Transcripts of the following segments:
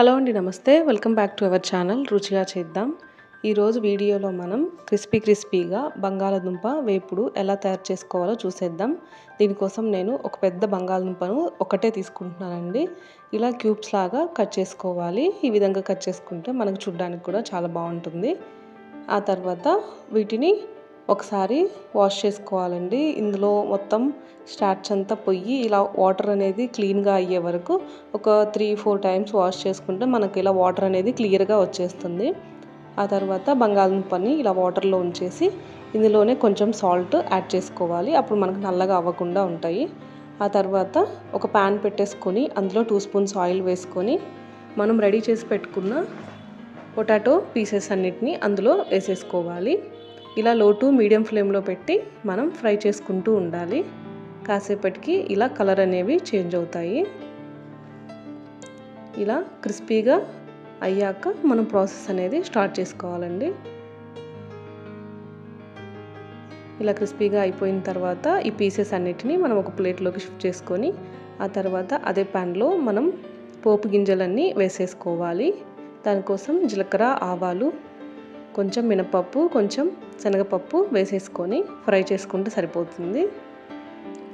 Hello అండి నమస్తే. Welcome back to our channel. రుచిగా చేద్దాం. ఈరోజు వీడియోలో మనం క్రిస్పీ క్రిస్పీగా బంగాళదుంప వేపుడు ఎలా తయారు చేసుకోవాలో చూసేద్దాం. దీనికోసం నేను ఒక పెద్ద బంగాళదుంపను ఒకటే తీసుకుంటున్నానండి. ఇలా క్యూబ్స్ లాగా కట్ చేసుకోవాలి. ఈ విధంగా కట్ చేసుకుంటే మనకు చూడడానికి కూడా చాలా బాగుంటుంది. ఆ తర్వాత వీటిని ఒకసారి వాష్ చేసుకోవాలండి. ఇందులో మొత్తం స్టార్చ్ అంతా పొయ్యి ఇలా వాటర్ అనేది క్లీన్గా అయ్యే వరకు ఒక త్రీ ఫోర్ టైమ్స్ వాష్ చేసుకుంటే మనకి ఇలా వాటర్ అనేది క్లియర్గా వచ్చేస్తుంది. ఆ తర్వాత బంగాళదుంపని ఇలా వాటర్లో ఉంచేసి ఇందులోనే కొంచెం సాల్ట్ యాడ్ చేసుకోవాలి. అప్పుడు మనకు నల్లగా అవ్వకుండా ఉంటాయి. ఆ తర్వాత ఒక ప్యాన్ పెట్టేసుకొని అందులో టూ స్పూన్స్ ఆయిల్ వేసుకొని మనం రెడీ చేసి పెట్టుకున్న పొటాటో పీసెస్ అన్నిటిని అందులో వేసేసుకోవాలి. ఇలా లోటు మీడియం ఫ్లేమ్లో పెట్టి మనం ఫ్రై చేసుకుంటూ ఉండాలి. కాసేపటికి ఇలా కలర్ అనేవి చేంజ్ అవుతాయి. ఇలా క్రిస్పీగా అయ్యాక మనం ప్రాసెస్ అనేది స్టార్ట్ చేసుకోవాలండి. ఇలా క్రిస్పీగా అయిపోయిన తర్వాత ఈ పీసెస్ అన్నిటిని మనం ఒక ప్లేట్లోకి షిఫ్ట్ చేసుకొని ఆ తర్వాత అదే ప్యాన్లో మనం పోపు గింజలన్నీ వేసేసుకోవాలి. దానికోసం జీలకర్ర ఆవాలు కొంచెం మినపప్పు కొంచెం శనగపప్పు వేసేసుకొని ఫ్రై చేసుకుంటే సరిపోతుంది.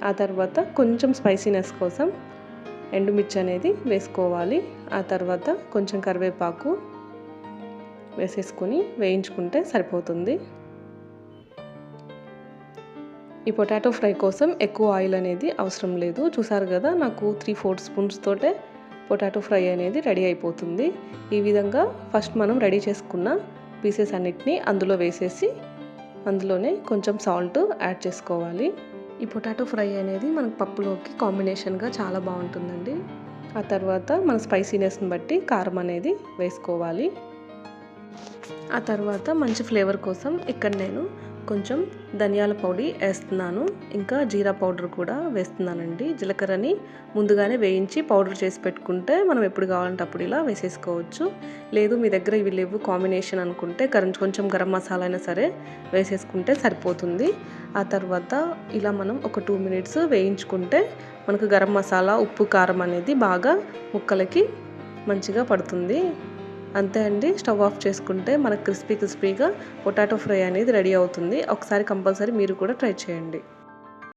ఆ తర్వాత కొంచెం స్పైసీనెస్ కోసం ఎండుమిర్చి అనేది వేసుకోవాలి. ఆ తర్వాత కొంచెం కరివేపాకు వేసేసుకొని వేయించుకుంటే సరిపోతుంది. ఈ పొటాటో ఫ్రై కోసం ఎక్కువ ఆయిల్ అనేది అవసరం లేదు. చూసారు కదా నాకు త్రీ ఫోర్ స్పూన్స్ తోటే పొటాటో ఫ్రై అనేది రెడీ అయిపోతుంది. ఈ విధంగా ఫస్ట్ మనం రెడీ చేసుకున్న పీసెస్ అన్నిటినీ అందులో వేసేసి అందులోనే కొంచెం సాల్ట్ యాడ్ చేసుకోవాలి. ఈ పొటాటో ఫ్రై అనేది మనకు పప్పులోకి కాంబినేషన్గా చాలా బాగుంటుందండి. ఆ తర్వాత మన స్పైసీనెస్ని బట్టి కారం అనేది వేసుకోవాలి. ఆ తర్వాత మంచి ఫ్లేవర్ కోసం ఇక్కడ నేను కొంచెం ధనియాల పౌడి వేస్తున్నాను. ఇంకా జీరా పౌడర్ కూడా వేస్తున్నానండి. జీలకర్రని ముందుగానే వేయించి పౌడర్ చేసి పెట్టుకుంటే మనం ఎప్పుడు కావాలంటే అప్పుడు ఇలా వేసేసుకోవచ్చు. లేదు మీ దగ్గర ఇవి లేవు కాంబినేషన్ అనుకుంటే కొంచెం గరం మసాలా అయినా సరే వేసేసుకుంటే సరిపోతుంది. ఆ తర్వాత ఇలా మనం ఒక టూ మినిట్స్ వేయించుకుంటే మనకు గరం మసాలా ఉప్పు కారం అనేది బాగా ముక్కలకి మంచిగా పడుతుంది. అంతే అండి. స్టవ్ ఆఫ్ చేసుకుంటే మనకు క్రిస్పీ క్రిస్పీగా పొటాటో ఫ్రై అనేది రెడీ అవుతుంది. ఒకసారి కంపల్సరీ మీరు కూడా ట్రై చేయండి.